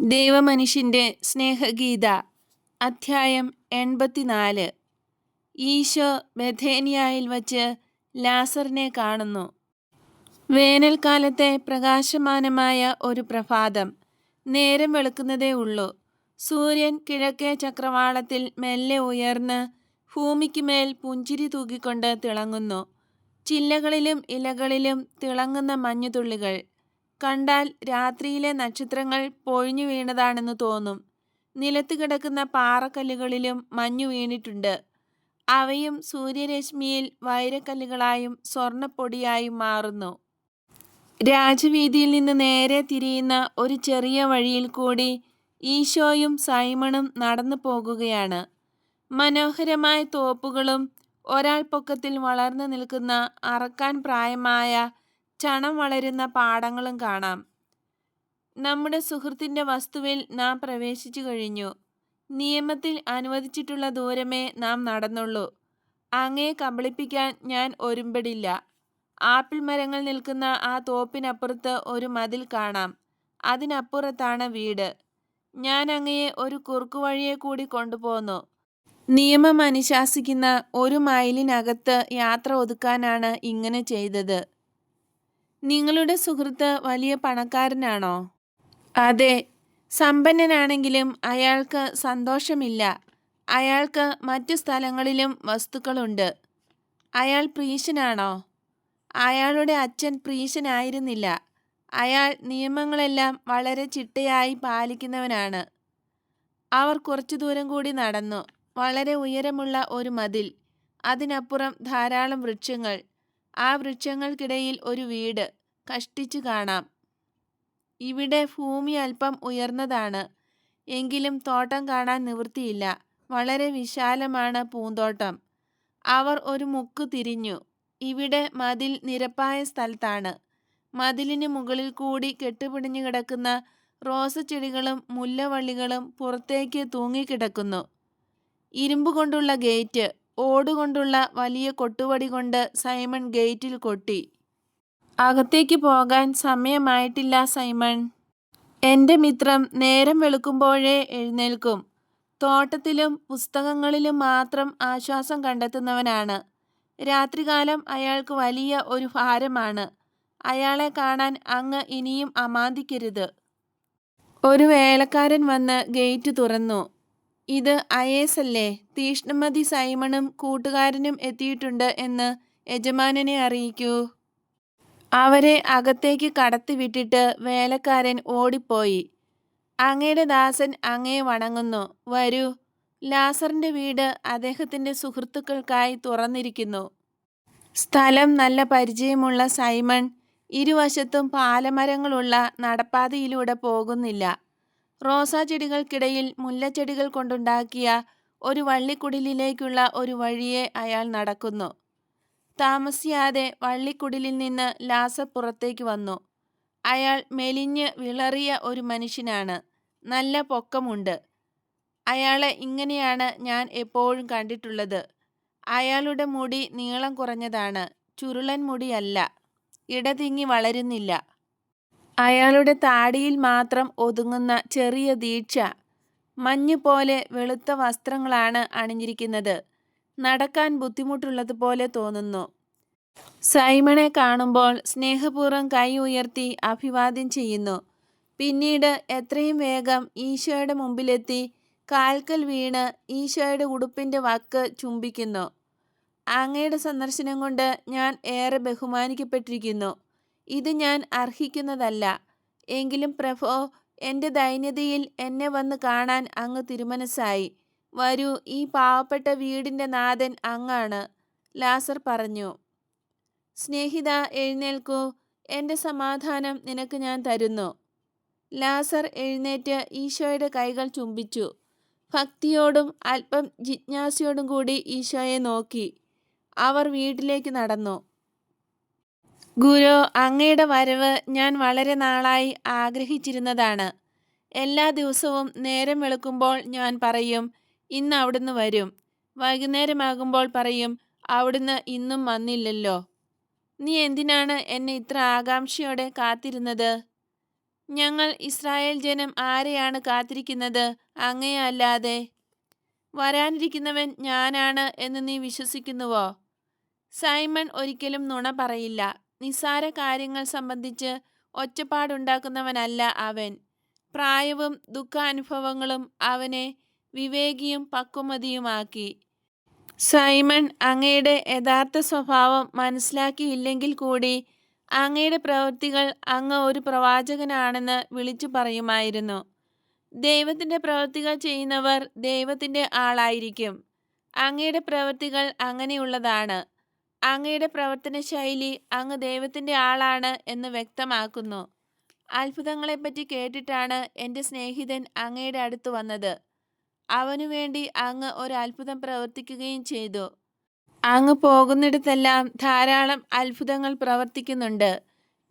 ദൈവമനുഷ്യന്റെ സ്നേഹഗീത അധ്യായം എൺപത്തിനാല്. ഈശോ ബഥേനിയായിൽ വച്ച് ലാസറിനെ കാണുന്നു. വേനൽക്കാലത്തെ പ്രകാശമാനമായ ഒരു പ്രഭാതം. നേരം വെളുക്കുന്നതേ ഉള്ളൂ. സൂര്യൻ കിഴക്കേ ചക്രവാളത്തിൽ മെല്ലെ ഉയർന്ന് ഭൂമിക്ക് മേൽ പുഞ്ചിരി തൂക്കിക്കൊണ്ട് തിളങ്ങുന്നു. ചില്ലകളിലും ഇലകളിലും തിളങ്ങുന്ന മഞ്ഞുതുള്ളികൾ. കണ്ടാൽ രാത്രിയിലെ നക്ഷത്രങ്ങൾ പൊഴിഞ്ഞു വീണതാണെന്ന് തോന്നും. നിലത്ത് കിടക്കുന്ന പാറക്കല്ലുകളിലും മഞ്ഞു വീണിട്ടുണ്ട്. അവയും സൂര്യരശ്മിയിൽ വൈരക്കല്ലുകളായും സ്വർണപ്പൊടിയായും മാറുന്നു. രാജവീതിയിൽ നിന്ന് നേരെ തിരിയുന്ന ഒരു ചെറിയ വഴിയിൽ കൂടി ഈശോയും സൈമണും നടന്നു പോകുകയാണ്. മനോഹരമായ തോപ്പുകളും ഒരാൾ പൊക്കത്തിൽ വളർന്നു നിൽക്കുന്ന അറക്കാൻ പ്രായമായ ചണം വളരുന്ന പാടങ്ങളും കാണാം. നമ്മുടെ സുഹൃത്തിന്റെ വസ്തുവിൽ നാം പ്രവേശിച്ചു കഴിഞ്ഞു. നിയമത്തിൽ അനുവദിച്ചിട്ടുള്ള ദൂരമേ നാം നടന്നുള്ളൂ. അങ്ങേ കബളിപ്പിക്കാൻ ഞാൻ ഒരുമ്പടില്ല. ആപ്പിൾ മരങ്ങൾ നിൽക്കുന്ന ആ തോപ്പിനപ്പുറത്ത് ഒരു മതിൽ കാണാം. അതിനപ്പുറത്താണ് വീട്. ഞാൻ അങ്ങയെ ഒരു കുറുക്കുവഴിയെ കൂടി കൊണ്ടുപോന്നു. നിയമം അനുശാസിക്കുന്ന ഒരു മൈലിനകത്ത് യാത്ര ഒതുക്കാനാണ് ഇങ്ങനെ ചെയ്തത്. നിങ്ങളുടെ സുഹൃത്ത് വലിയ പണക്കാരനാണോ? അതെ. സമ്പന്നനാണെങ്കിലും അയാൾക്ക് സന്തോഷമില്ല. അയാൾക്ക് മറ്റു സ്ഥലങ്ങളിലും വസ്തുക്കളുണ്ട്. അയാൾ പ്രീശനാണോ? അയാളുടെ അച്ഛൻ പ്രീശനായിരുന്നില്ല. അയാൾ നിയമങ്ങളെല്ലാം വളരെ ചിട്ടയായി പാലിക്കുന്നവനാണ്. അവർ കുറച്ചു ദൂരം കൂടി നടന്നു. വളരെ ഉയരമുള്ള ഒരു മതിൽ. അതിനപ്പുറം ധാരാളം വൃക്ഷങ്ങൾ. ആ വൃക്ഷങ്ങൾക്കിടയിൽ ഒരു വീട് കഷ്ടിച്ചു കാണാം. ഇവിടെ ഭൂമി അല്പം ഉയർന്നതാണ്. എങ്കിലും തോട്ടം കാണാൻ നിവൃത്തിയില്ല. വളരെ വിശാലമാണ് പൂന്തോട്ടം. അവർ ഒരു മുക്ക് തിരിഞ്ഞു. ഇവിടെ മതിൽ നിരപ്പായ സ്ഥലത്താണ്. മതിലിന് മുകളിൽ കൂടി കെട്ടുപിടിഞ്ഞു കിടക്കുന്ന റോസ് ചെടികളും മുല്ലവള്ളികളും പുറത്തേക്ക് തൂങ്ങിക്കിടക്കുന്നു. ഇരുമ്പ് കൊണ്ടുള്ള ഗേറ്റ് ഓടുകൊണ്ടുള്ള വലിയ കൊട്ടുവടി കൊണ്ട് സൈമൺ ഗേറ്റിൽ കൊട്ടി. അകത്തേക്ക് പോകാൻ സമയമായിട്ടില്ല സൈമൺ. എന്റെ മിത്രം നേരം വെളുക്കുമ്പോഴേ എഴുന്നേൽക്കും. തോട്ടത്തിലും പുസ്തകങ്ങളിലും മാത്രം ആശ്വാസം കണ്ടെത്തുന്നവനാണ്. രാത്രികാലം അയാൾക്ക് വലിയ ഒരു ഭാരമാണ്. അയാളെ കാണാൻ അങ്ങ് ഇനിയും അമാന്തിക്കരുത്. ഒരു വേലക്കാരൻ വന്ന് ഗേറ്റ് തുറന്നു. ഇത് അയേസ് അല്ലേ? തീഷ്ണമതി സൈമണും കൂട്ടുകാരനും എത്തിയിട്ടുണ്ട് എന്ന് യജമാനനെ അറിയിക്കൂ. അവരെ അകത്തേക്ക് കടത്തിവിട്ടിട്ട് വേലക്കാരൻ ഓടിപ്പോയി. അങ്ങയുടെ ദാസൻ അങ്ങയെ വണങ്ങുന്നു. വരൂ. ലാസറിന്റെ വീട് അദ്ദേഹത്തിന്റെ സുഹൃത്തുക്കൾക്കായി തുറന്നിരിക്കുന്നു. സ്ഥലം നല്ല പരിചയമുള്ള സൈമൺ. ഇരുവശത്തും പാലമരങ്ങളുള്ള നടപ്പാതയിലൂടെ പോകുന്നില്ല. റോസാ ചെടികൾക്കിടയിൽ മുല്ലച്ചെടികൾ കൊണ്ടുണ്ടാക്കിയ ഒരു വള്ളിക്കുടിലിലേക്കുള്ള ഒരു വഴിയെ അയാൾ നടക്കുന്നു. താമസിയാതെ വള്ളിക്കുടിലിൽ നിന്ന് ലാസ പുറത്തേക്ക് വന്നു. അയാൾ മെലിഞ്ഞ് വിളറിയ ഒരു മനുഷ്യനാണ്. നല്ല പൊക്കമുണ്ട്. അയാളെ ഇങ്ങനെയാണ് ഞാൻ എപ്പോഴും കണ്ടിട്ടുള്ളത്. അയാളുടെ മുടി നീളം കുറഞ്ഞതാണ്. ചുരുളൻ മുടിയല്ല. ഇടതിങ്ങി വളരുന്നില്ല. അയാളുടെ താടിയിൽ മാത്രം ഒതുങ്ങുന്ന ചെറിയ ദീക്ഷ മഞ്ഞ് പോലെ വെളുത്ത വസ്ത്രങ്ങളാണ് അണിഞ്ഞിരിക്കുന്നത്. നടക്കാൻ ബുദ്ധിമുട്ടുള്ളതുപോലെ തോന്നുന്നു. സൈമണെ കാണുമ്പോൾ സ്നേഹപൂർവം കൈ ഉയർത്തി അഭിവാദ്യം ചെയ്യുന്നു. പിന്നീട് എത്രയും വേഗം ഈശോയുടെ മുമ്പിലെത്തി കാൽക്കൽ വീണ് ഈശോയുടെ ഉടുപ്പിന്റെ വക്ക് ചുംബിക്കുന്നു. അങ്ങയുടെ സന്ദർശനം കൊണ്ട് ഞാൻ ഏറെ ബഹുമാനിക്കപ്പെട്ടിരിക്കുന്നു. ഇത് ഞാൻ അർഹിക്കുന്നതല്ല. എങ്കിലും പ്രഭോ എന്റെ ദൈന്യതയിൽ എന്നെ വന്ന് കാണാൻ അങ്ങ് തിരുമനസ്സായി. വരൂ ഈ പാവപ്പെട്ട വീടിന്റെ നാഥൻ അങ്ങാണ്. ലാസർ പറഞ്ഞു. സ്നേഹിത എഴുന്നേൽക്കൂ. എന്റെ സമാധാനം നിനക്ക് ഞാൻ തരുന്നു. ലാസർ എഴുന്നേറ്റ് ഈശോയുടെ കൈകൾ ചുംബിച്ചു. ഭക്തിയോടും അല്പം ജിജ്ഞാസയോടും കൂടി ഈശോയെ നോക്കി. അവർ വീട്ടിലേക്ക് നടന്നു. ഗുരു അങ്ങയുടെ വരവ് ഞാൻ വളരെ നാളായി ആഗ്രഹിച്ചിരുന്നതാണ്. എല്ലാ ദിവസവും നേരം വെളുക്കുമ്പോൾ ഞാൻ പറയും ഇന്ന് അവിടുന്ന് വരും. വൈകുന്നേരമാകുമ്പോൾ പറയും അവിടുന്ന് ഇന്നും വന്നില്ലല്ലോ. നീ എന്തിനാണ് എന്നെ ഇത്ര ആകാംക്ഷയോടെ കാത്തിരുന്നത്? ഞങ്ങൾ ഇസ്രായേൽ ജനം ആരെയാണ് കാത്തിരിക്കുന്നത്? അങ്ങേ അല്ലാതെ. വരാനിരിക്കുന്നവൻ ഞാനാണ് എന്ന് നീ വിശ്വസിക്കുന്നുവോ? സൈമൺ ഒരിക്കലും നുണ പറയില്ല. നിസ്സാര കാര്യങ്ങൾ സംബന്ധിച്ച് ഒറ്റപ്പാടുണ്ടാക്കുന്നവനല്ല അവൻ. പ്രായവും ദുഃഖാനുഭവങ്ങളും അവനെ വിവേകിയും പക്വമതിയുമാക്കി. സൈമൺ അങ്ങയുടെ യഥാർത്ഥ സ്വഭാവം മനസ്സിലാക്കിയില്ലെങ്കിൽ കൂടി അങ്ങയുടെ പ്രവൃത്തികൾ അങ്ങ് ഒരു പ്രവാചകനാണെന്ന് വിളിച്ചു പറയുമായിരുന്നു. ദൈവത്തിന്റെ പ്രവൃത്തികൾ ചെയ്യുന്നവർ ദൈവത്തിന്റെ ആളായിരിക്കും. അങ്ങയുടെ പ്രവൃത്തികൾ അങ്ങനെയുള്ളതാണ്. അങ്ങയുടെ പ്രവർത്തന ശൈലി അങ്ങ് ദൈവത്തിന്റെ ആളാണ് എന്ന് വ്യക്തമാക്കുന്നു. അത്ഭുതങ്ങളെപ്പറ്റി കേട്ടിട്ടാണ് എന്റെ സ്നേഹിതൻ അങ്ങയുടെ അടുത്ത് വന്നത്. അവനു വേണ്ടി അങ്ങ് ഒരു അത്ഭുതം പ്രവർത്തിക്കുകയും ചെയ്തു. അങ്ങ് പോകുന്നിടത്തെല്ലാം ധാരാളം അത്ഭുതങ്ങൾ പ്രവർത്തിക്കുന്നുണ്ട്.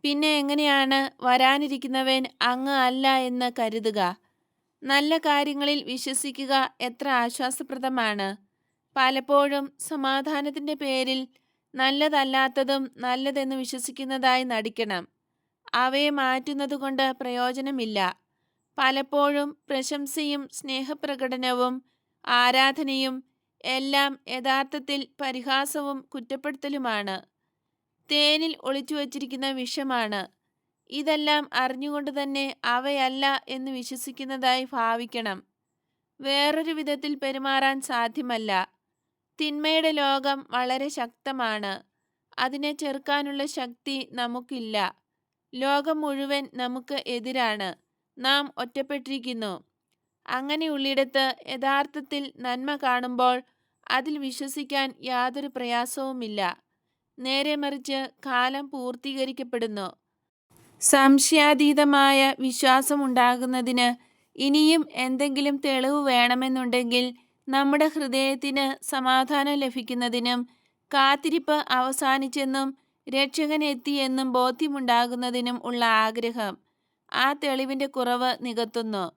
പിന്നെ എങ്ങനെയാണ് വരാനിരിക്കുന്നവൻ അങ്ങ് അല്ല എന്ന് കരുതുക. നല്ല കാര്യങ്ങളിൽ വിശ്വസിക്കുക എത്ര ആശ്വാസപ്രദമാണ്. പലപ്പോഴും സമാധാനത്തിന്റെ പേരിൽ നല്ലതല്ലാത്തതും നല്ലതെന്ന് വിശ്വസിക്കുന്നതായി നടിക്കണം. അവയെ മാറ്റുന്നതുകൊണ്ട് പ്രയോജനമില്ല. പലപ്പോഴും പ്രശംസയും സ്നേഹപ്രകടനവും ആരാധനയും എല്ലാം യഥാർത്ഥത്തിൽ പരിഹാസവും കുറ്റപ്പെടുത്തലുമാണ്. തേനിൽ ഒളിച്ചു വച്ചിരിക്കുന്ന വിഷമാണ്. ഇതെല്ലാം അറിഞ്ഞുകൊണ്ട് തന്നെ അവയല്ല എന്ന് വിശ്വസിക്കുന്നതായി ഭാവിക്കണം. വേറൊരു വിധത്തിൽ പെരുമാറാൻ സാധ്യമല്ല. തിന്മയുടെ ലോകം വളരെ ശക്തമാണ്. അതിനെ ചെറുക്കാനുള്ള ശക്തി നമുക്കില്ല. ലോകം മുഴുവൻ നമുക്ക് എതിരാണ്. നാം ഒറ്റപ്പെട്ടിരിക്കുന്നു. അങ്ങനെയുള്ളിടത്ത് യഥാർത്ഥത്തിൽ നന്മ കാണുമ്പോൾ അതിൽ വിശ്വസിക്കാൻ യാതൊരു പ്രയാസവുമില്ല. നേരെ മറിച്ച് കാലം പൂർത്തീകരിക്കപ്പെടുന്നു. സംശയാതീതമായ വിശ്വാസമുണ്ടാകുന്നതിന് ഇനിയും എന്തെങ്കിലും തെളിവ് വേണമെന്നുണ്ടെങ്കിൽ നമ്മുടെ ഹൃദയത്തിന് സമാധാനം ലഭിക്കുന്നതിനും കാത്തിരിപ്പ് അവസാനിച്ചെന്നും രക്ഷകൻ എത്തിയെന്നും ബോധ്യമുണ്ടാകുന്നതിനും ഉള്ള ആഗ്രഹം ആ തെളിവിന്റെ കുറവ് നികത്തുന്നു.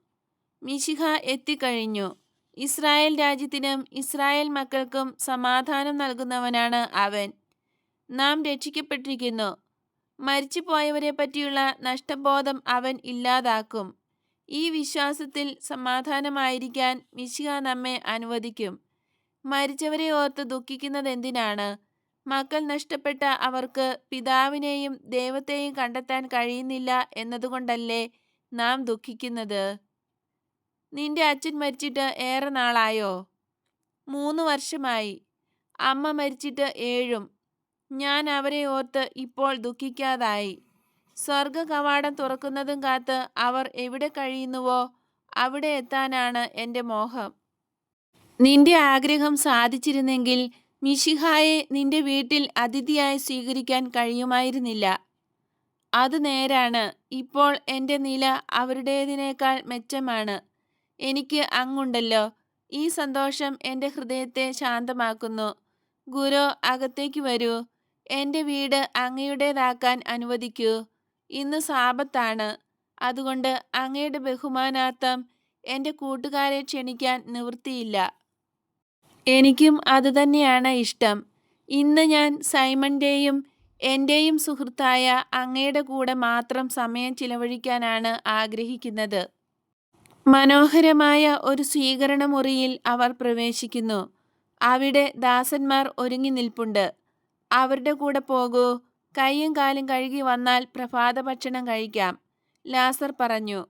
മിശിഹ എത്തിക്കഴിഞ്ഞു. ഇസ്രായേൽ രാജ്യത്തിനും ഇസ്രായേൽ മക്കൾക്കും സമാധാനം നൽകുന്നവനാണ് അവൻ. നാം രക്ഷിക്കപ്പെട്ടിരിക്കുന്നു. മരിച്ചുപോയവരെ പറ്റിയുള്ള നഷ്ടബോധം അവൻ ഇല്ലാതാക്കും. ഈ വിശ്വാസത്തിൽ സമാധാനമായിരിക്കാൻ മിശിക നമ്മെ അനുവദിക്കും. മരിച്ചവരെ ഓർത്ത് ദുഃഖിക്കുന്നത് എന്തിനാണ് മക്കൾ നഷ്ടപ്പെട്ട അവർക്ക് പിതാവിനെയും ദൈവത്തെയും കണ്ടെത്താൻ കഴിയുന്നില്ല എന്നതുകൊണ്ടല്ലേ നാം ദുഃഖിക്കുന്നത്? നിന്റെ അച്ഛൻ മരിച്ചിട്ട് ഏറെ നാളായോ? മൂന്ന് വർഷമായി. അമ്മ മരിച്ചിട്ട് ഏഴും. ഞാൻ അവരെ ഓർത്ത് ഇപ്പോൾ ദുഃഖിക്കാതായി. സ്വർഗ കവാടം തുറക്കുന്നതും കാത്ത് അവർ എവിടെ കഴിയുന്നുവോ അവിടെ എത്താനാണ് എന്റെ മോഹം. നിന്റെ ആഗ്രഹം സാധിച്ചിരുന്നെങ്കിൽ മിഷിഹായെ നിന്റെ വീട്ടിൽ അതിഥിയായി സ്വീകരിക്കാൻ കഴിയുമായിരുന്നില്ല. അത് നേരാണ്. ഇപ്പോൾ എന്റെ നില അവരുടേതിനേക്കാൾ മെച്ചമാണ്. എനിക്ക് അങ്ങുണ്ടല്ലോ. ഈ സന്തോഷം എന്റെ ഹൃദയത്തെ ശാന്തമാക്കുന്നു. ഗുരു അകത്തേക്ക് വരൂ. എന്റെ വീട് അങ്ങയുടേതാക്കാൻ അനുവദിക്കൂ. ഇന്ന് സാപത്താണ്. അതുകൊണ്ട് അങ്ങയുടെ ബഹുമാനാർത്ഥം എന്റെ കൂട്ടുകാരെ ക്ഷണിക്കാൻ നിവൃത്തിയില്ല. എനിക്കും അതുതന്നെയാണ് ഇഷ്ടം. ഇന്ന് ഞാൻ സൈമന്റെയും എന്റെയും സുഹൃത്തായ അങ്ങയുടെ കൂടെ മാത്രം സമയം ചിലവഴിക്കാനാണ് ആഗ്രഹിക്കുന്നത്. മനോഹരമായ ഒരു സ്വീകരണ മുറിയിൽ അവർ പ്രവേശിക്കുന്നു. അവിടെ ദാസന്മാർ ഒരുങ്ങി നിൽപ്പുണ്ട്. അവരുടെ കൂടെ പോകൂ. കൈയും കാലും കഴുകി വന്നാൽ പ്രഭാത ഭക്ഷണം കഴിക്കാം. ലാസർ പറഞ്ഞു.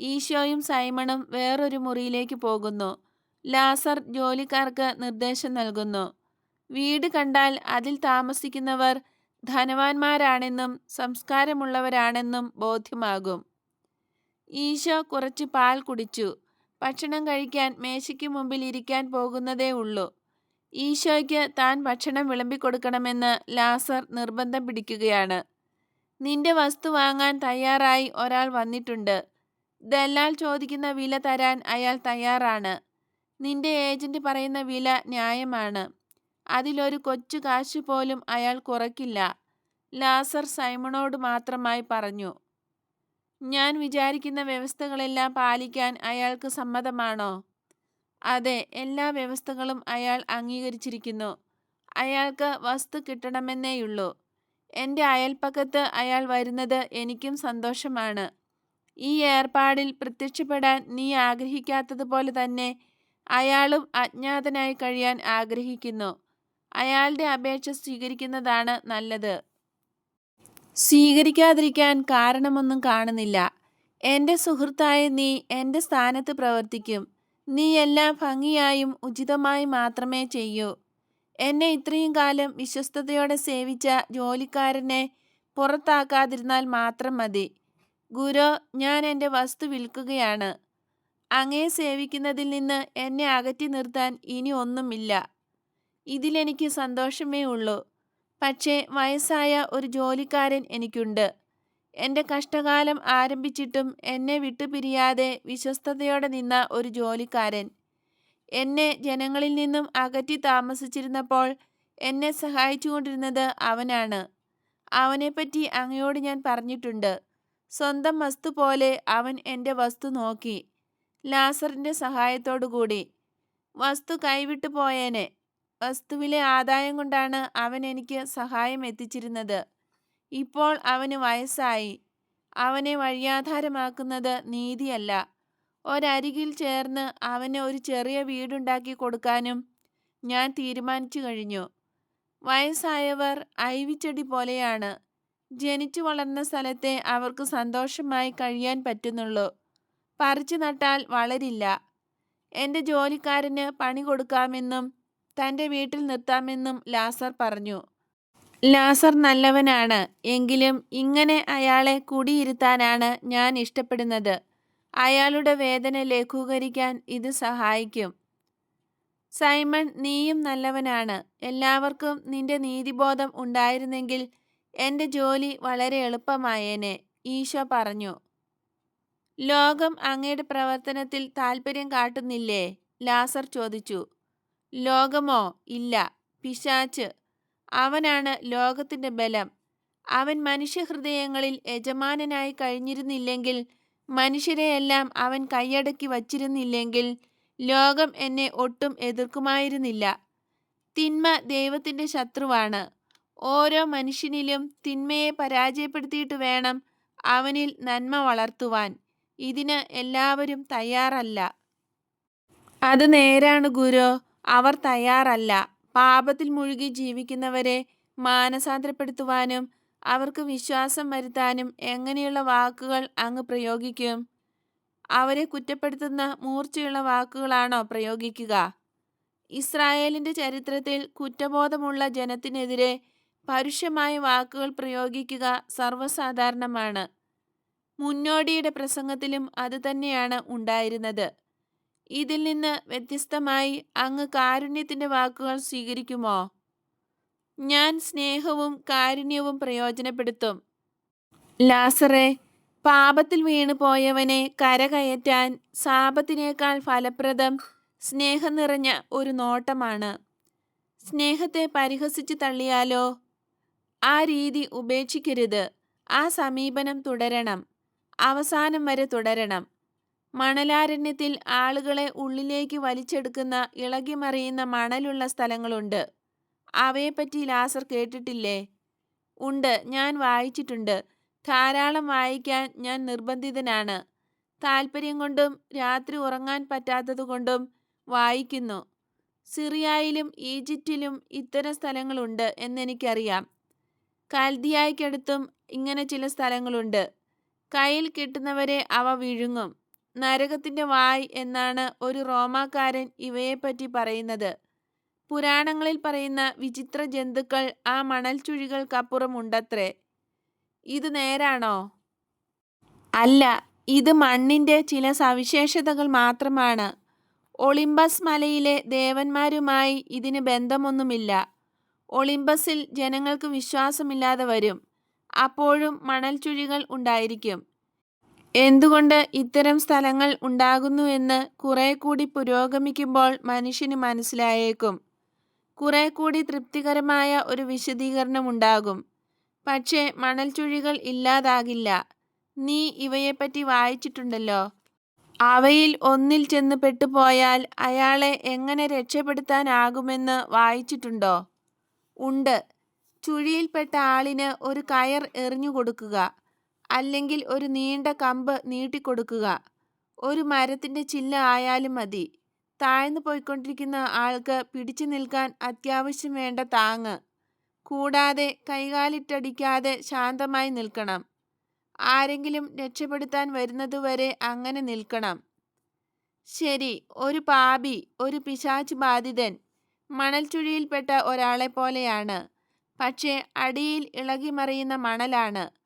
ഈശോയും സൈമണും വേറൊരു മുറിയിലേക്ക് പോകുന്നു. ലാസർ ജോലിക്കാർക്ക് നിർദ്ദേശം നൽകുന്നു. വീട് കണ്ടാൽ അതിൽ താമസിക്കുന്നവർ ധനവാന്മാരാണെന്നും സംസ്കാരമുള്ളവരാണെന്നും ബോധ്യമാകും. ഈശോ കുറച്ച് പാൽ കുടിച്ചു. ഭക്ഷണം കഴിക്കാൻ മേശയ്ക്ക് മുമ്പിൽ ഇരിക്കാൻ പോകുന്നതേ ഉള്ളൂ. ഈശോയ്ക്ക് താൻ ഭക്ഷണം വിളമ്പിക്കൊടുക്കണമെന്ന് ലാസർ നിർബന്ധം പിടിക്കുകയാണ്. നിന്റെ വസ്തു വാങ്ങാൻ തയ്യാറായി ഒരാൾ വന്നിട്ടുണ്ട്. ദല്ലാൽ ചോദിക്കുന്ന വില തരാൻ അയാൾ തയ്യാറാണ്. നിന്റെ ഏജന്റ് പറയുന്ന വില ന്യായമാണ്. അതിലൊരു കൊച്ചു കാശ് പോലും അയാൾ കുറയ്ക്കില്ല ലാസർ സൈമണോട് മാത്രമായി പറഞ്ഞു. ഞാൻ വിചാരിക്കുന്ന വ്യവസ്ഥകളെല്ലാം പാലിക്കാൻ അയാൾക്ക് സമ്മതമാണോ? അതെ എല്ലാ വ്യവസ്ഥകളും അയാൾ അംഗീകരിച്ചിരിക്കുന്നു. അയാൾക്ക് വസ്തു കിട്ടണമെന്നേയുള്ളൂ. എന്റെ അയൽപ്പക്കത്ത് അയാൾ വരുന്നത് എനിക്കും സന്തോഷമാണ്. ഈ ഏർപ്പാടിൽ പ്രത്യക്ഷപ്പെടാൻ നീ ആഗ്രഹിക്കാത്തതുപോലെ തന്നെ അയാളും അജ്ഞാതനായി കഴിയാൻ ആഗ്രഹിക്കുന്നു. അയാളുടെ അപേക്ഷ സ്വീകരിക്കുന്നതാണ് നല്ലത്. സ്വീകരിക്കാതിരിക്കാൻ കാരണമൊന്നും കാണുന്നില്ല. എന്റെ സുഹൃത്തായ നീ എന്റെ സ്ഥാനത്ത് പ്രവർത്തിക്കും. നീ എല്ലാം ഭംഗിയായും ഉചിതമായി മാത്രമേ ചെയ്യൂ. എന്നെ ഇത്രയും കാലം വിശ്വസ്തയോടെ സേവിച്ച ജോലിക്കാരനെ പുറത്താക്കാതിരുന്നാൽ മാത്രം മതി. ഗുരു ഞാൻ എന്റെ വസ്തു വിൽക്കുകയാണ്. അങ്ങേ സേവിക്കുന്നതിൽ നിന്ന് എന്നെ അകറ്റി നിർത്താൻ ഇനി ഒന്നുമില്ല. ഇതിലെനിക്ക് സന്തോഷമേ ഉള്ളൂ. പക്ഷേ വയസ്സായ ഒരു ജോലിക്കാരൻ എനിക്കുണ്ട്. എന്റെ കഷ്ടകാലം ആരംഭിച്ചിട്ടും എന്നെ വിട്ടുപിരിയാതെ വിശ്വസ്തയോടെ നിന്ന ഒരു ജോലിക്കാരൻ. എന്നെ ജനങ്ങളിൽ നിന്നും അകറ്റി താമസിച്ചിരുന്നപ്പോൾ എന്നെ സഹായിച്ചുകൊണ്ടിരുന്നത് അവനാണ്. അവനെപ്പറ്റി അങ്ങയോട് ഞാൻ പറഞ്ഞിട്ടുണ്ട്. സ്വന്തം വസ്തു പോലെ അവൻ എന്റെ വസ്തു നോക്കി. ലാസറിന്റെ സഹായത്തോടുകൂടി. വസ്തു കൈവിട്ടു പോയേനെ. വസ്തുവിലെ ആദായം കൊണ്ടാണ് അവൻ എനിക്ക് സഹായം എത്തിച്ചിരുന്നത്. ഇപ്പോൾ അവന് വയസ്സായി. അവനെ വഴിയാധാരമാക്കുന്നത് നീതിയല്ല. ഒരരികിൽ ചേർന്ന് അവന് ഒരു ചെറിയ വീടുണ്ടാക്കി കൊടുക്കാനും ഞാൻ തീരുമാനിച്ചു കഴിഞ്ഞു. വയസ്സായവർ ഐവിച്ചെടി പോലെയാണ്. ജനിച്ചു വളർന്ന സ്ഥലത്തെ അവർക്ക് സന്തോഷമായി കഴിയാൻ പറ്റുന്നുള്ളൂ. പറിച്ചു നട്ടാൽ വളരില്ല. എന്റെ ജോലിക്കാരന് പണി കൊടുക്കാമെന്നും തന്റെ വീട്ടിൽ നിർത്താമെന്നും ലാസർ പറഞ്ഞു. ലാസർ നല്ലവനാണ്. എങ്കിലും ഇങ്ങനെ അയാളെ കുടിയിരുത്താനാണ് ഞാൻ ഇഷ്ടപ്പെടുന്നത്. അയാളുടെ വേദന ലഘൂകരിക്കാൻ ഇത് സഹായിക്കും. സൈമൺ നീയും നല്ലവനാണ്. എല്ലാവർക്കും നിന്റെ നീതിബോധം ഉണ്ടായിരുന്നെങ്കിൽ എന്റെ ജോലി വളരെ എളുപ്പമായേനെ ഈശോ പറഞ്ഞു. ലോകം അങ്ങയുടെ പ്രവർത്തനത്തിൽ താൽപ്പര്യം കാട്ടുന്നില്ലേ? ലാസർ ചോദിച്ചു. ലോകമോ? ഇല്ല. പിശാച്ച്. അവനാണ് ലോകത്തിന്റെ ബലം. അവൻ മനുഷ്യഹൃദയങ്ങളിൽ യജമാനനായി കഴിഞ്ഞിരുന്നില്ലെങ്കിൽ മനുഷ്യരെയെല്ലാം അവൻ കൈയടക്കി വച്ചിരുന്നില്ലെങ്കിൽ ലോകം എന്നെ ഒട്ടും എതിർക്കുമായിരുന്നില്ല. തിന്മ ദൈവത്തിന്റെ ശത്രുവാണ്. ഓരോ മനുഷ്യനിലും തിന്മയെ പരാജയപ്പെടുത്തിയിട്ട് വേണം അവനിൽ നന്മ വളർത്തുവാൻ. ഇതിന് എല്ലാവരും തയ്യാറല്ല. അത് നേരാണ് ഗുരു. അവർ തയ്യാറല്ല. പാപത്തിൽ മുഴുകി ജീവിക്കുന്നവരെ മാനസാന്തരപ്പെടുത്തുവാനും അവർക്ക് വിശ്വാസം വരുത്താനും എങ്ങനെയുള്ള വാക്കുകൾ അങ്ങ് പ്രയോഗിക്കും? അവരെ കുറ്റപ്പെടുത്തുന്ന മൂർച്ചയുള്ള വാക്കുകളാണോ പ്രയോഗിക്കുക? ഇസ്രായേലിന്റെ ചരിത്രത്തിൽ കുറ്റബോധമുള്ള ജനത്തിനെതിരെ പരുഷമായ വാക്കുകൾ പ്രയോഗിക്കുക സർവസാധാരണമാണ്. മുന്നോടിയുടെ പ്രസംഗത്തിലും അതുതന്നെയാണ് ഉണ്ടായിരുന്നത്. ഇതിൽ നിന്ന് വ്യത്യസ്തമായി അങ്ങ് കാരുണ്യത്തിന്റെ വാക്കുകൾ സ്വീകരിക്കുമോ? ഞാൻ സ്നേഹവും കാരുണ്യവും പ്രയോജനപ്പെടുത്തും. ലാസറെ പാപത്തിൽ വീണുപോയവനെ കരകയറ്റാൻ സാപത്തിനേക്കാൾ ഫലപ്രദം സ്നേഹം നിറഞ്ഞ ഒരു നോട്ടമാണ്. സ്നേഹത്തെ പരിഹസിച്ച് തള്ളിയാലോ? ആ രീതി ഉപേക്ഷിക്കരുത്. ആ സമീപനം തുടരണം. അവസാനം വരെ തുടരണം. മണലാരണ്യത്തിൽ ആളുകളെ ഉള്ളിലേക്ക് വലിച്ചെടുക്കുന്ന ഇളകിമറിയുന്ന മണലുള്ള സ്ഥലങ്ങളുണ്ട്. അവയെപ്പറ്റി ലാസർ കേട്ടിട്ടില്ലേ? ഉണ്ട് ഞാൻ വായിച്ചിട്ടുണ്ട്. ധാരാളം വായിക്കാൻ ഞാൻ നിർബന്ധിതനാണ്. താല്പര്യം കൊണ്ടും രാത്രി ഉറങ്ങാൻ പറ്റാത്തതുകൊണ്ടും വായിക്കുന്നു. സിറിയയിലും ഈജിപ്തിലും ഇത്തരം സ്ഥലങ്ങളുണ്ട് എന്നെനിക്കറിയാം. കൽദിയായ്ക്കടുത്തും ഇങ്ങനെ ചില സ്ഥലങ്ങളുണ്ട്. കയ്യിൽ കിട്ടുന്നവരെ അവ വിഴുങ്ങും. നരകത്തിന്റെ വായ് എന്നാണ് ഒരു റോമാക്കാരൻ ഇവയെപ്പറ്റി പറയുന്നത്. പുരാണങ്ങളിൽ പറയുന്ന വിചിത്ര ജന്തുക്കൾ ആ മണൽച്ചുഴികൾക്കപ്പുറം ഉണ്ടത്രേ ഇത് നേരാണോ? അല്ല ഇത് മണ്ണിന്റെ ചില സവിശേഷതകൾ മാത്രമാണ്. ഒളിമ്പസ് മലയിലെ ദേവന്മാരുമായി ഇതിന് ബന്ധമൊന്നുമില്ല. ഒളിമ്പസിൽ ജനങ്ങൾക്ക് വിശ്വാസമില്ലാതെ വരും. അപ്പോഴും മണൽച്ചുഴികൾ ഉണ്ടായിരിക്കും. എന്തുകൊണ്ട് ഇത്തരം സ്ഥലങ്ങൾ ഉണ്ടാകുന്നുവെന്ന് കുറെ കൂടി പുരോഗമിക്കുമ്പോൾ മനുഷ്യന് മനസ്സിലായേക്കും. കുറെ കൂടി തൃപ്തികരമായ ഒരു വിശദീകരണം ഉണ്ടാകും. പക്ഷേ മണൽച്ചുഴികൾ ഇല്ലാതാകില്ല. നീ ഇവയെപ്പറ്റി വായിച്ചിട്ടുണ്ടല്ലോ. അവയിൽ ഒന്നിൽ ചെന്ന് പെട്ടുപോയാൽ അയാളെ എങ്ങനെ രക്ഷപ്പെടുത്താനാകുമെന്ന് വായിച്ചിട്ടുണ്ടോ? ഉണ്ട്. ചുഴിയിൽപ്പെട്ട ആളിന് ഒരു കയർ എറിഞ്ഞു കൊടുക്കുക അല്ലെങ്കിൽ ഒരു നീണ്ട കമ്പ് നീട്ടിക്കൊടുക്കുക. ഒരു മരത്തിന്റെ ചില്ല ആയാലും മതി. താഴ്ന്നു പോയിക്കൊണ്ടിരിക്കുന്ന ആൾക്ക് പിടിച്ചു നിൽക്കാൻ അത്യാവശ്യം വേണ്ട താങ്ങ്. കൂടാതെ കൈകാലിട്ടടിക്കാതെ ശാന്തമായി നിൽക്കണം. ആരെങ്കിലും രക്ഷപ്പെടുത്താൻ വരുന്നതുവരെ അങ്ങനെ നിൽക്കണം. ശരി ഒരു പാപി ഒരു പിശാച് ബാധിതൻ മണൽച്ചുഴിയിൽപ്പെട്ട ഒരാളെ പോലെയാണ് പക്ഷേ അടിയിൽ ഇളകിമറിയുന്ന മണലാണ്.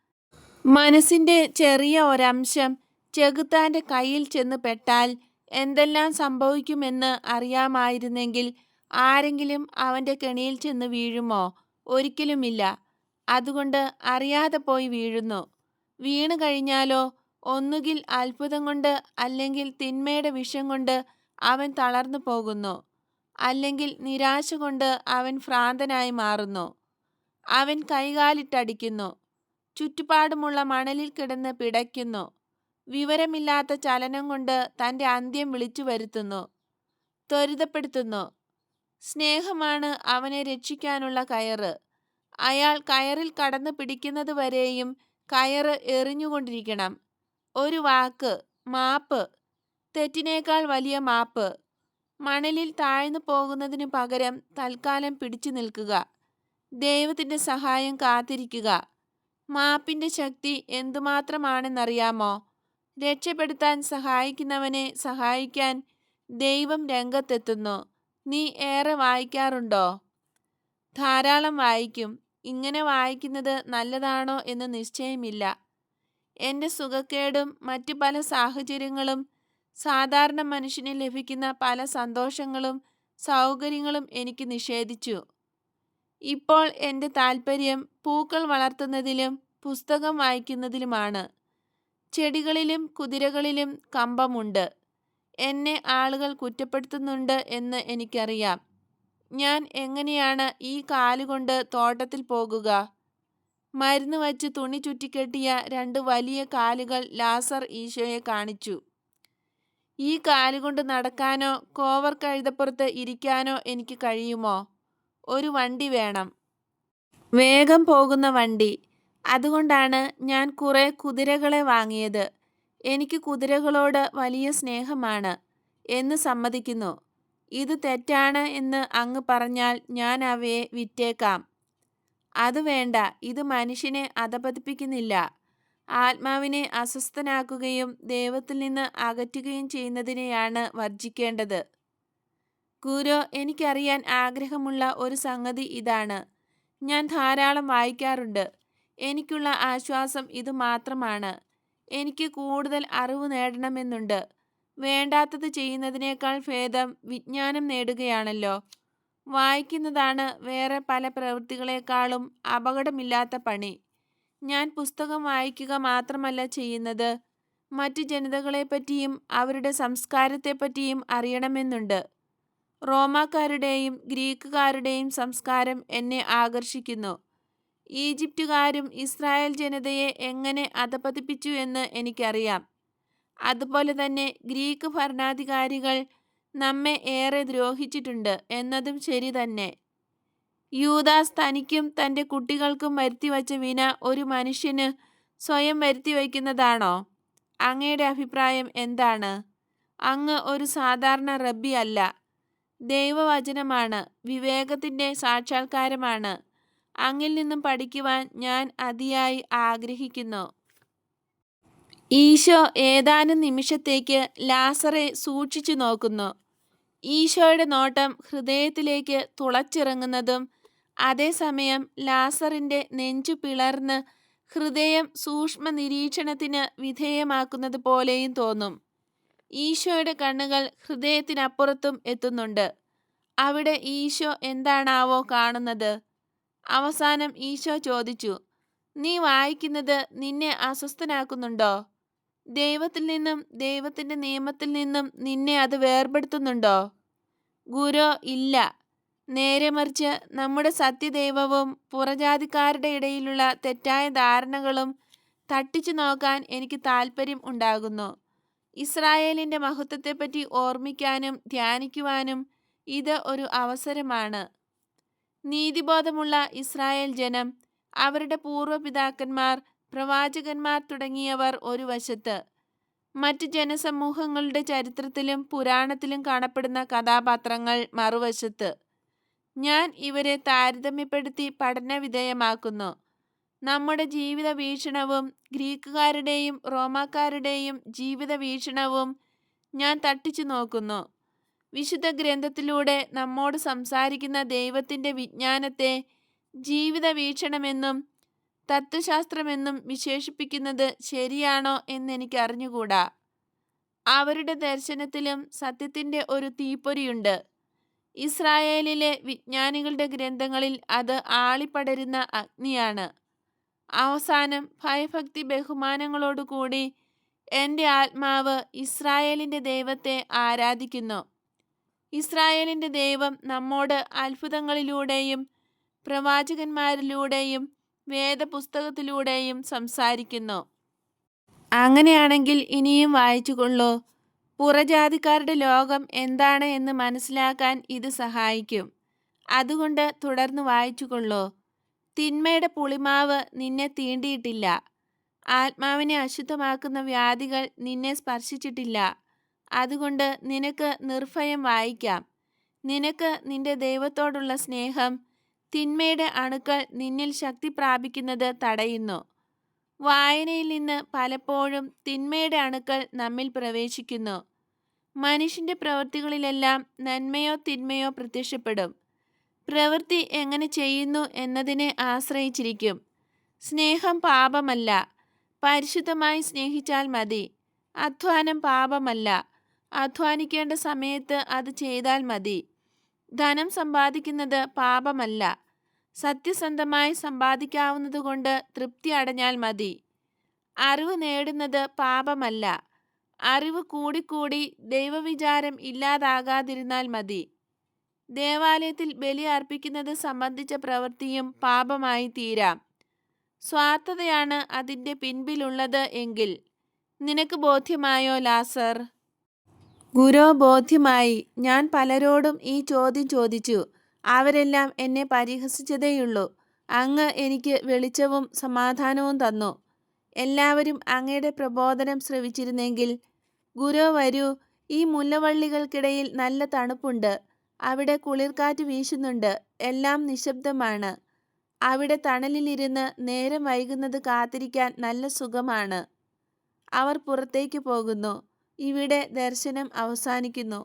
മനസ്സിന്റെ ചെറിയ ഒരംശം ചെകുത്താന്റെ കയ്യിൽ ചെന്ന് പെട്ടാൽ എന്തെല്ലാം സംഭവിക്കുമെന്ന് അറിയാമായിരുന്നെങ്കിൽ ആരെങ്കിലും അവന്റെ കെണിയിൽ ചെന്ന് വീഴുമോ? ഒരിക്കലുമില്ല. അതുകൊണ്ട് അറിയാതെ പോയി വീഴുന്നു. വീണു കഴിഞ്ഞാലോ? ഒന്നുകിൽ അത്ഭുതം കൊണ്ട് അല്ലെങ്കിൽ തിന്മയുടെ വിഷം കൊണ്ട് അവൻ തളർന്നു പോകുന്നു. അല്ലെങ്കിൽ നിരാശ കൊണ്ട് അവൻ ഭ്രാന്തനായി മാറുന്നു. അവൻ കൈകാലിട്ടടിക്കുന്നു. ചുറ്റുപാടുമുള്ള മണലിൽ കിടന്ന് പിടയ്ക്കുന്നു. വിവരമില്ലാത്ത ചലനം കൊണ്ട് തന്റെ അന്ത്യം വിളിച്ചു വരുത്തുന്നു. ത്വരിതപ്പെടുത്തുന്നു. സ്നേഹമാണ് അവനെ രക്ഷിക്കാനുള്ള കയറ്. അയാൾ കയറിൽ കടന്നു പിടിക്കുന്നതുവരെയും കയറ് എറിഞ്ഞുകൊണ്ടിരിക്കണം. ഒരു വാക്ക് മാപ്പ്. തെറ്റിനേക്കാൾ വലിയ മാപ്പ്. മണലിൽ താഴ്ന്നു പോകുന്നതിനു പകരം തൽക്കാലം പിടിച്ചു നിൽക്കുക. ദൈവത്തിന്റെ സഹായം കാത്തിരിക്കുക. മാപ്പിന്റെ ശക്തി എന്തുമാത്രമാണെന്നറിയാമോ? രക്ഷപ്പെടുത്താൻ സഹായിക്കുന്നവനെ സഹായിക്കാൻ ദൈവം രംഗത്തെത്തുന്നു. നീ ഏറെ വായിക്കാറുണ്ടോ? ധാരാളം വായിക്കും. ഇങ്ങനെ വായിക്കുന്നത് നല്ലതാണോ എന്ന് നിശ്ചയമില്ല. എന്റെ സുഖക്കേടും മറ്റു പല സാഹചര്യങ്ങളും സാധാരണ മനുഷ്യന് ലഭിക്കുന്ന പല സന്തോഷങ്ങളും സൗകര്യങ്ങളും എനിക്ക് നിഷേധിച്ചു. ഇപ്പോൾ എന്റെ താൽപ്പര്യം പൂക്കൾ വളർത്തുന്നതിലും പുസ്തകം വായിക്കുന്നതിലുമാണ്. ചെടികളിലും കുതിരകളിലും കമ്പമുണ്ട്. എന്നെ ആളുകൾ കുറ്റപ്പെടുത്തുന്നുണ്ട് എന്ന് എനിക്കറിയാം. ഞാൻ എങ്ങനെയാണ് ഈ കാലുകൊണ്ട് തോട്ടത്തിൽ പോകുക? മരുന്ന് വച്ച് തുണി ചുറ്റിക്കെട്ടിയ രണ്ട് വലിയ കാലുകൾ ലാസർ ഈശോയെ കാണിച്ചു. ഈ കാലുകൊണ്ട് നടക്കാനോ കോവർ കഴുതപ്പുറത്ത് ഇരിക്കാനോ എനിക്ക് കഴിയുമോ? ഒരു വണ്ടി വേണം. വേഗം പോകുന്ന വണ്ടി. അതുകൊണ്ടാണ് ഞാൻ കുറേ കുതിരകളെ വാങ്ങിയത്. എനിക്ക് കുതിരകളോട് വലിയ സ്നേഹമാണ് എന്ന് സമ്മതിക്കുന്നു. ഇത് തെറ്റാണ് എന്ന് അങ്ങ് പറഞ്ഞാൽ ഞാൻ അവയെ വിറ്റേക്കാം. അത് വേണ്ട. ഇത് മനുഷ്യനെ അധപതിപ്പിക്കുന്നില്ല. ആത്മാവിനെ അസ്വസ്ഥനാക്കുകയും ദൈവത്തിൽ നിന്ന് അകറ്റുകയും ചെയ്യുന്നതിനെയാണ് വർജിക്കേണ്ടത് ഗുരു എനിക്കറിയാൻ ആഗ്രഹമുള്ള ഒരു സംഗതി ഇതാണ്. ഞാൻ ധാരാളം വായിക്കാറുണ്ട്. എനിക്കുള്ള ആശ്വാസം ഇത് മാത്രമാണ്. എനിക്ക് കൂടുതൽ അറിവ് നേടണമെന്നുണ്ട്. വേണ്ടാത്തത് ചെയ്യുന്നതിനേക്കാൾ ഭേദം വിജ്ഞാനം നേടുകയാണല്ലോ. വായിക്കുന്നതാണ് വേറെ പല പ്രവൃത്തികളെക്കാളും അപകടമില്ലാത്ത പണി. ഞാൻ പുസ്തകം വായിക്കുക മാത്രമല്ല ചെയ്യുന്നത്. മറ്റ് ജനതകളെപ്പറ്റിയും അവരുടെ സംസ്കാരത്തെപ്പറ്റിയും അറിയണമെന്നുണ്ട്. റോമാക്കാരുടെയും ഗ്രീക്കുകാരുടെയും സംസ്കാരം എന്നെ ആകർഷിക്കുന്നു. ഈജിപ്തുകാരും ഇസ്രായേൽ ജനതയെ എങ്ങനെ അധപതിപ്പിച്ചു എന്ന് എനിക്കറിയാം. അതുപോലെ തന്നെ ഗ്രീക്ക് ഭരണാധികാരികൾ നമ്മെ ഏറെ ദ്രോഹിച്ചിട്ടുണ്ട് എന്നതും ശരി തന്നെ. യൂദാസ് തനിക്കും തന്റെ കുട്ടികൾക്കും വരുത്തിവച്ച വിന ഒരു മനുഷ്യന് സ്വയം വരുത്തി വയ്ക്കുന്നതാണോ അങ്ങയുടെ അഭിപ്രായം എന്താണ്? അങ്ങ് ഒരു സാധാരണ റബ്ബി അല്ല. ദൈവവചനമാണ് വിവേകത്തിന്റെ സാക്ഷാത്കാരമാണ്. അങ്ങിൽ നിന്നും പഠിക്കുവാൻ ഞാൻ അതിയായി ആഗ്രഹിക്കുന്നു. ഈശോ ഏതാനും നിമിഷത്തേക്ക് ലാസറെ സൂക്ഷിച്ചു നോക്കുന്നു. ഈശോയുടെ നോട്ടം ഹൃദയത്തിലേക്ക് തുളച്ചിറങ്ങുന്നതും അതേസമയം ലാസറിന്റെ നെഞ്ചു പിളർന്ന് ഹൃദയം സൂക്ഷ്മ നിരീക്ഷണത്തിന് വിധേയമാക്കുന്നത് പോലെയും തോന്നും. ഈശോയുടെ കണ്ണുകൾ ഹൃദയത്തിനപ്പുറത്തും എത്തുന്നുണ്ട്. അവിടെ ഈശോ എന്താണാവോ കാണുന്നത്? അവസാനം ഈശോ ചോദിച്ചു നീ വായിക്കുന്നത് നിന്നെ അസ്വസ്ഥനാക്കുന്നുണ്ടോ? ദൈവത്തിൽ നിന്നും ദൈവത്തിന്റെ നിയമത്തിൽ നിന്നും നിന്നെ അത് വേർപെടുത്തുന്നുണ്ടോ? ഗുരു ഇല്ല. നേരെ മറിച്ച് നമ്മുടെ സത്യദൈവവും പുറജാതിക്കാരുടെ ഇടയിലുള്ള തെറ്റായ ധാരണകളും തട്ടിച്ചു നോക്കാൻ എനിക്ക് താല്പര്യം ഉണ്ടാകുന്നു. ഇസ്രായേലിന്റെ മഹത്വത്തെപ്പറ്റി ഓർമ്മിക്കാനും ധ്യാനിക്കുവാനും ഇത് ഒരു അവസരമാണ്. നീതിബോധമുള്ള ഇസ്രായേൽ ജനം അവരുടെ പൂർവപിതാക്കന്മാർ പ്രവാചകന്മാർ തുടങ്ങിയവർ ഒരു വശത്ത്. മറ്റ് ജനസമൂഹങ്ങളുടെ ചരിത്രത്തിലും പുരാണത്തിലും കാണപ്പെടുന്ന കഥാപാത്രങ്ങൾ മറുവശത്ത്. ഞാൻ ഇവരെ താരതമ്യപ്പെടുത്തി പഠനവിധേയമാക്കുന്നു. നമ്മുടെ ജീവിത വീക്ഷണവും ഗ്രീക്കുകാരുടെയും റോമാക്കാരുടെയും ജീവിത വീക്ഷണവും ഞാൻ തട്ടിച്ചു നോക്കുന്നു. വിശുദ്ധ ഗ്രന്ഥത്തിലൂടെ നമ്മോട് സംസാരിക്കുന്ന ദൈവത്തിന്റെ വിജ്ഞാനത്തെ ജീവിത വീക്ഷണമെന്നും തത്വശാസ്ത്രമെന്നും വിശേഷിപ്പിക്കുന്നത് ശരിയാണോ എന്നെനിക്ക് അറിഞ്ഞുകൂടാ. അവരുടെ ദർശനത്തിലും സത്യത്തിന്റെ ഒരു തീപ്പൊരിയുണ്ട്. ഇസ്രായേലിലെ വിജ്ഞാനികളുടെ ഗ്രന്ഥങ്ങളിൽ അത് ആളിപ്പടരുന്ന അഗ്നിയാണ്. അവസാനം ഭയഭക്തി ബഹുമാനങ്ങളോടുകൂടി എന്റെ ആത്മാവ് ഇസ്രായേലിന്റെ ദൈവത്തെ ആരാധിക്കുന്നു. ഇസ്രായേലിന്റെ ദൈവം നമ്മോട് അത്ഭുതങ്ങളിലൂടെയും പ്രവാചകന്മാരിലൂടെയും വേദപുസ്തകത്തിലൂടെയും സംസാരിക്കുന്നു. അങ്ങനെയാണെങ്കിൽ ഇനിയും വായിച്ചുകൊള്ളൂ. പുറജാതിക്കാരുടെ ലോകം എന്താണ് എന്ന് മനസ്സിലാക്കാൻ ഇത് സഹായിക്കും. അതുകൊണ്ട് തുടർന്ന് വായിച്ചുകൊള്ളൂ. തിന്മയുടെ പുളിമാവ് നിന്നെ തീണ്ടിയിട്ടില്ല. ആത്മാവിനെ അശുദ്ധമാക്കുന്ന വ്യാധികൾ നിന്നെ സ്പർശിച്ചിട്ടില്ല. അതുകൊണ്ട് നിനക്ക് നിർഭയം വായിക്കാം. നിനക്ക് നിന്റെ ദൈവത്തോടുള്ള സ്നേഹം തിന്മയുടെ അണുക്കൾ നിന്നിൽ ശക്തി പ്രാപിക്കുന്നത് തടയുന്നു. വായനയിൽ നിന്ന് പലപ്പോഴും തിന്മയുടെ അണുക്കൾ നമ്മിൽ പ്രവേശിക്കുന്നു. മനുഷ്യന്റെ പ്രവൃത്തികളിലെല്ലാം നന്മയോ തിന്മയോ പ്രത്യക്ഷപ്പെടും. പ്രവൃത്തി എങ്ങനെ ചെയ്യുന്നു എന്നതിനെ ആശ്രയിച്ചിരിക്കും. സ്നേഹം പാപമല്ല. പരിശുദ്ധമായി സ്നേഹിച്ചാൽ മതി. അധ്വാനം പാപമല്ല. അധ്വാനിക്കേണ്ട സമയത്ത് അത് ചെയ്താൽ മതി. ധനം സമ്പാദിക്കുന്നത് പാപമല്ല. സത്യസന്ധമായി സമ്പാദിക്കാവുന്നതുകൊണ്ട് തൃപ്തി അടഞ്ഞാൽ മതി. അറിവ് നേടുന്നത് പാപമല്ല. അറിവ് കൂടിക്കൂടി ദൈവവിചാരം ഇല്ലാതാകാതിരുന്നാൽ മതി. ദേവാലയത്തിൽ ബലി അർപ്പിക്കുന്നത് സംബന്ധിച്ച പ്രവൃത്തിയും പാപമായി തീരാം. സ്വാർത്ഥതയാണ് അതിന്റെ പിൻപിലുള്ളത് എങ്കിൽ. നിനക്ക് ബോധ്യമായോ ലാസർ? ഗുരു ബോധ്യമായി. ഞാൻ പലരോടും ഈ ചോദ്യം ചോദിച്ചു. അവരെല്ലാം എന്നെ പരിഹസിച്ചതേയുള്ളൂ. അങ്ങ് എനിക്ക് വെളിച്ചവും സമാധാനവും തന്നു. എല്ലാവരും അങ്ങയുടെ പ്രബോധനം ശ്രവിച്ചിരുന്നെങ്കിൽ. ഗുരു വരൂ. ഈ മുല്ലവള്ളികൾക്കിടയിൽ നല്ല തണുപ്പുണ്ട്. അവിടെ കുളിർക്കാറ്റ് വീശുന്നുണ്ട്. എല്ലാം നിശബ്ദമാണ്. അവിടെ തണലിലിരുന്ന് നേരം വൈകുന്നത് കാത്തിരിക്കാൻ നല്ല സുഖമാണ്. അവർ പുറത്തേക്ക് പോകുന്നു. ഇവിടെ ദർശനം അവസാനിക്കുന്നു.